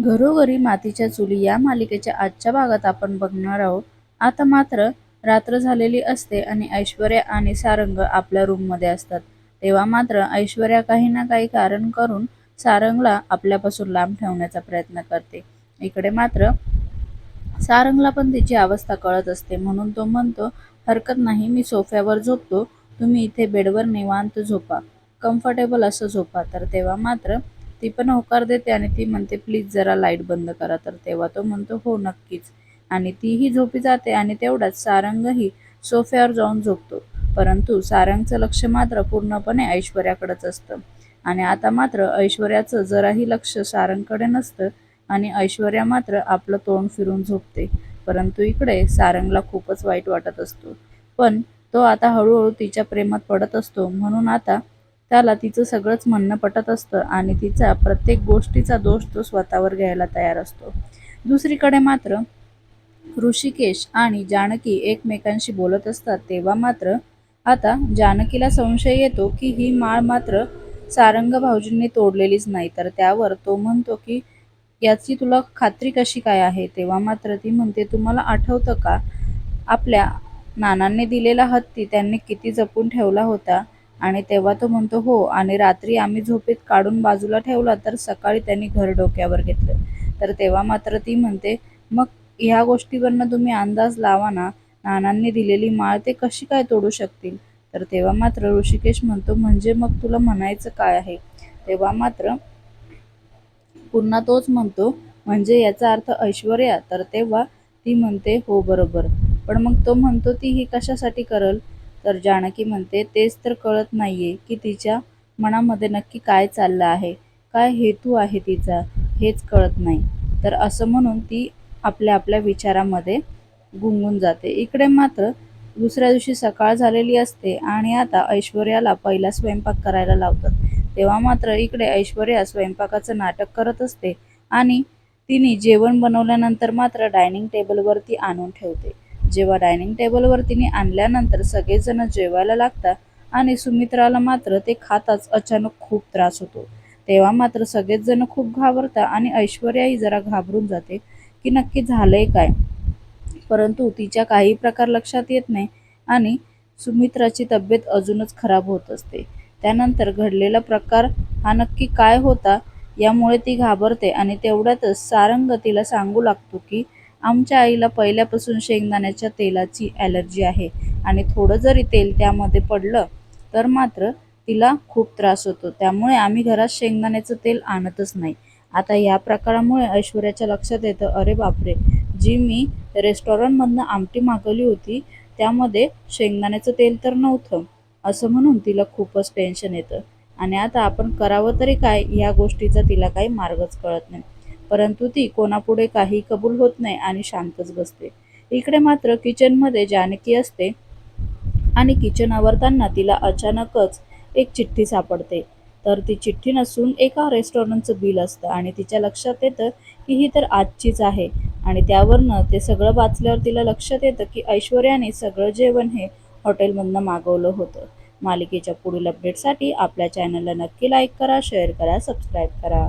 घरोघरी मातीच्या चुली या मालिकेच्या आजच्या भागात आपण बघणार आहोत. आता मात्र रात्र झालेली असते आणि ऐश्वर्या आणि सारंग आपल्या रूममध्ये असतात. तेव्हा मात्र ऐश्वर्या काही ना काही कारण करून सारंगला आपल्यापासून लांब ठेवण्याचा प्रयत्न करते. इकडे मात्र सारंगला पण तिची अवस्था कळत असते. म्हणून तो म्हणतो हरकत नाही मी सोफ्यावर झोपतो. तुम्ही इथे बेडवर निवांत झोपा. कम्फर्टेबल असं झोपा. तर तेव्हा मात्र ती पण होकार देते आणि ती म्हणते प्लीज जरा लाइट बंद करा. तर तेव्हा तो म्हणतो हो नक्कीच. आणि तीही झोपी जाते आणि तेवढाच सारंगही सोफ्यावर जाऊन झोपतो. परंतु सारंगचं लक्ष मात्र पूर्णपणे ऐश्वर्याकडेच असतं. आणि आता मात्र ऐश्वर्याचं जराही लक्ष सारंगकडे नसतं आणि ऐश्वर्या मात्र आपलं तोंड फिरून झोपते. परंतु इकडे सारंगला खूपच वाईट वाटत असतो. पण तो आता हळूहळू तिच्या प्रेमात पडत असतो. म्हणून आता त्याला तिचं सगळंच म्हणणं पटत असतं आणि तिचा प्रत्येक गोष्टीचा दोष तो स्वतःवर घ्यायला तयार असतो. दुसरीकडे मात्र ऋषिकेश आणि जानकी एकमेकांशी बोलत असतात तेव्हा मात्र आता जानकीला संशय येतो की ही माळ मात्र सारंग भाऊजींनी तोडलेलीच नाही. तर त्यावर तो म्हणतो की याची तुला खात्री कशी काय आहे? तेव्हा मात्र ती म्हणते तुम्हाला आठवतं का? आपल्या नानांनी दिलेला हत्ती त्यांनी किती जपून ठेवला होता आणि तेव्हा तो म्हणतो हो. आणि रात्री आम्ही झोपेत काढून बाजूला ठेवला तर सकाळी त्यांनी घर डोक्यावर घेतलं. तर तेव्हा मात्र ती म्हणते मग ह्या गोष्टीवरनं तुम्ही अंदाज लावा ना नानांनी दिलेली माळ ते कशी काय तोडू शकतील? तर तेव्हा मात्र ऋषिकेश म्हणतो म्हणजे मग तुला म्हणायचं काय आहे? तेव्हा मात्र पुन्हा तोच म्हणतो म्हणजे याचा अर्थ ऐश्वर्या? तर तेव्हा ती म्हणते हो बरोबर. पण मग तो म्हणतो ती ही कशासाठी करल? तर जानकी म्हणते तेच तर कळत नाहीये की तिच्या मनामध्ये नक्की काय चाललं आहे. काय हेतू आहे तिचा हेच कळत नाही. तर असं म्हणून ती आपल्या आपल्या विचारामध्ये गुंगून जाते. इकडे मात्र दुसऱ्या दिवशी सकाळ झालेली असते आणि आता ऐश्वर्याला पहिला स्वयंपाक करायला लावतात. तेव्हा मात्र इकडे ऐश्वर्या स्वयंपाकाचं नाटक करत असते आणि तिने जेवण बनवल्यानंतर मात्र डायनिंग टेबलवरती आणून ठेवते. जेव्हा डायनिंग टेबलवर तिने आणल्यानंतर सगळेजण जेवायला लागतात आणि सुमित्राला मात्र ते खाताच अचानक खूप त्रास होतो. तेव्हा मात्र सगळेच जण खूप घाबरतात आणि ऐश्वर्याही जरा घाबरून जाते की नक्की झालंय काय? परंतु तिच्या काही प्रकार लक्षात येत नाही आणि सुमित्राची तब्येत अजूनच खराब होत असते. त्यानंतर घडलेला प्रकार हा नक्की काय होता यामुळे ती घाबरते आणि तेवढ्यातच सारंग तिला सांगू लागतो की आमच्या आईला पहिल्यापासून शेंगदाण्याच्या तेलाची ॲलर्जी आहे आणि थोडं जरी तेल त्यामध्ये पडलं तर मात्र तिला खूप त्रास होतो. त्यामुळे आम्ही घरात शेंगदाण्याचं तेल आणतच नाही. आता या प्रकारामुळे ऐश्वर्याच्या लक्षात येतं अरे बापरे! जी मी रेस्टॉरंटमधनं आमटी मागवली होती त्यामध्ये शेंगदाण्याचं तेल तर नव्हतं असं म्हणून तिला खूपच टेन्शन येतं. आणि आता आपण करावं तरी काय? या गोष्टीचा तिला काही मार्गच कळत नाही. परंतु ती कोणापुढे काही कबूल होत नाही आणि शांतच बसते. इकडे मात्र किचनमध्ये जानकी असते आणि किचन आवरताना तिला अचानकच एक चिठ्ठी सापडते. तर ती चिठ्ठी नसून एका रेस्टॉरंटचं बिल असतं आणि तिच्या लक्षात येतं की ही तर आजचीच आहे आणि त्यावरनं ते सगळं वाचल्यावर तिला लक्षात येतं की ऐश्वर्याने सगळं जेवण हे हॉटेलमधनं मागवलं होतं. मालिकेच्या पुढील अपडेटसाठी आपल्या चॅनलला नक्की लाईक करा शेअर करा सबस्क्राईब करा.